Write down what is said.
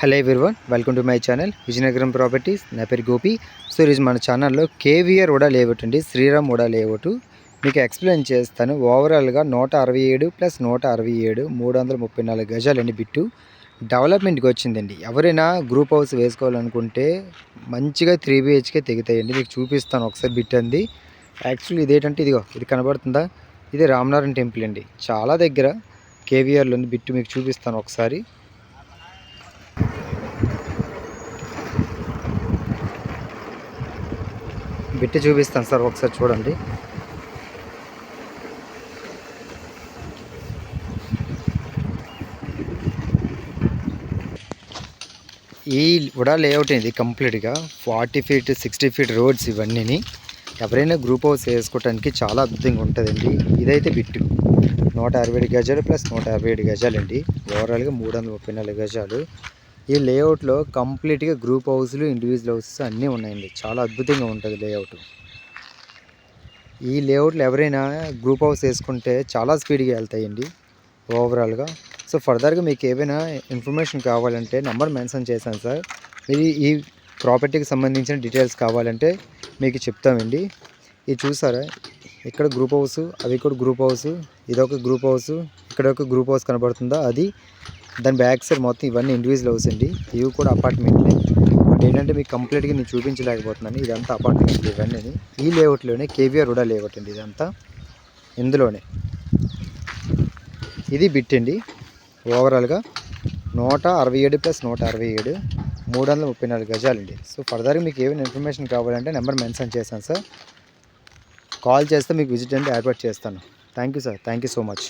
Hello everyone welcome to my channel Vizianagaram properties నా పేరు Gopi. So ఈరోజు మన ఛానల్లో కేవీఆర్ కూడా లేఅవుట్ అండి శ్రీరామ్ కూడా లేఅవుట్ మీకు ఎక్స్ప్లెయిన్ చేస్తాను ఓవరాల్గా నూట అరవై ఏడు ప్లస్ నూట అరవై ఏడు మూడు వందల ముప్పై నాలుగు గజాలండి బిట్టు. డెవలప్మెంట్కి వచ్చిందండి. ఎవరైనా గ్రూప్ హౌస్ వేసుకోవాలనుకుంటే మంచిగా త్రీ బిహెచ్కే తెగుతాయండి. మీకు చూపిస్తాను ఒకసారి బిట్ అంది. యాక్చువల్లీ ఇదేంటంటే ఇదిగో ఇది కనబడుతుందా? ఇది రామనారాయణ టెంపుల్ అండి. చాలా దగ్గర కేవీఆర్లో బిట్టు మీకు చూపిస్తాను ఒకసారి. బిట్టి చూపిస్తాను సార్ ఒకసారి చూడండి. ఈ కూడా లేఅవుట్ ఇది కంప్లీట్గా forty feet sixty feet roads ఇవన్నీని ఎవరైనా గ్రూప్ హౌస్ వేసుకోవడానికి చాలా అద్భుతంగా ఉంటుందండి. ఇదైతే బిట్టు. నూట అరవై ఏడు గజాలు ప్లస్ నూట యాభై ఏడు గజాలండి. ఓవరాల్గా మూడు వందల ముప్పై నాలుగు గజాలు. ఈ లేఅవుట్లో కంప్లీట్గా గ్రూప్ హౌస్లు ఇండివిజువల్ హౌసెస్ అన్నీ ఉన్నాయండి. చాలా అద్భుతంగా ఉంటుంది లేఅవుట్. ఈ లేఅవుట్లో ఎవరైనా గ్రూప్ హౌస్ వేసుకుంటే చాలా స్పీడ్గా వెళ్తాయండి ఓవరాల్గా. సో ఫర్దర్గా మీకు ఏమైనా ఇన్ఫర్మేషన్ కావాలంటే నెంబర్ మెన్షన్ చేశాను సార్. ఇది ఈ ప్రాపర్టీకి సంబంధించిన డీటెయిల్స్ కావాలంటే మీకు చెప్తామండి. ఇది చూసారా? ఇక్కడ గ్రూప్ హౌస్ అవి కూడా గ్రూప్ హౌస్ ఇదొక గ్రూప్ హౌస్ ఇక్కడ ఒక గ్రూప్ హౌస్ కనబడుతుందా? అది దాని బ్యాక్ సైడ్ మొత్తం ఇవన్నీ ఇండివిజువల్ హౌస్ అండి. ఇవి కూడా అపార్ట్మెంట్లే బట్ ఏంటంటే మీకు కంప్లీట్గా నేను చూపించలేకపోతున్నాను. ఇదంతా అపార్ట్మెంట్ ఇవన్నీ. ఈ లేఅవుట్లోనే కేవీఆర్ కూడా లేఅవుట్ అండి ఇదంతా. ఇందులోనే. ఇది బిట్ అండి. ఓవరాల్గా నూట అరవై ఏడు ప్లస్ నూట అరవై ఏడు. మూడు వందల ముప్పై నాలుగు గజాలండి. సో ఫర్దర్గా మీకు ఏమైనా ఇన్ఫర్మేషన్ కావాలంటే నెంబర్ మెన్షన్ చేశాను సార్ కాల్ చేస్తే మీకు విజిట్ అంటే ఏర్పాటు చేస్తాను. Thank you sir thank you so much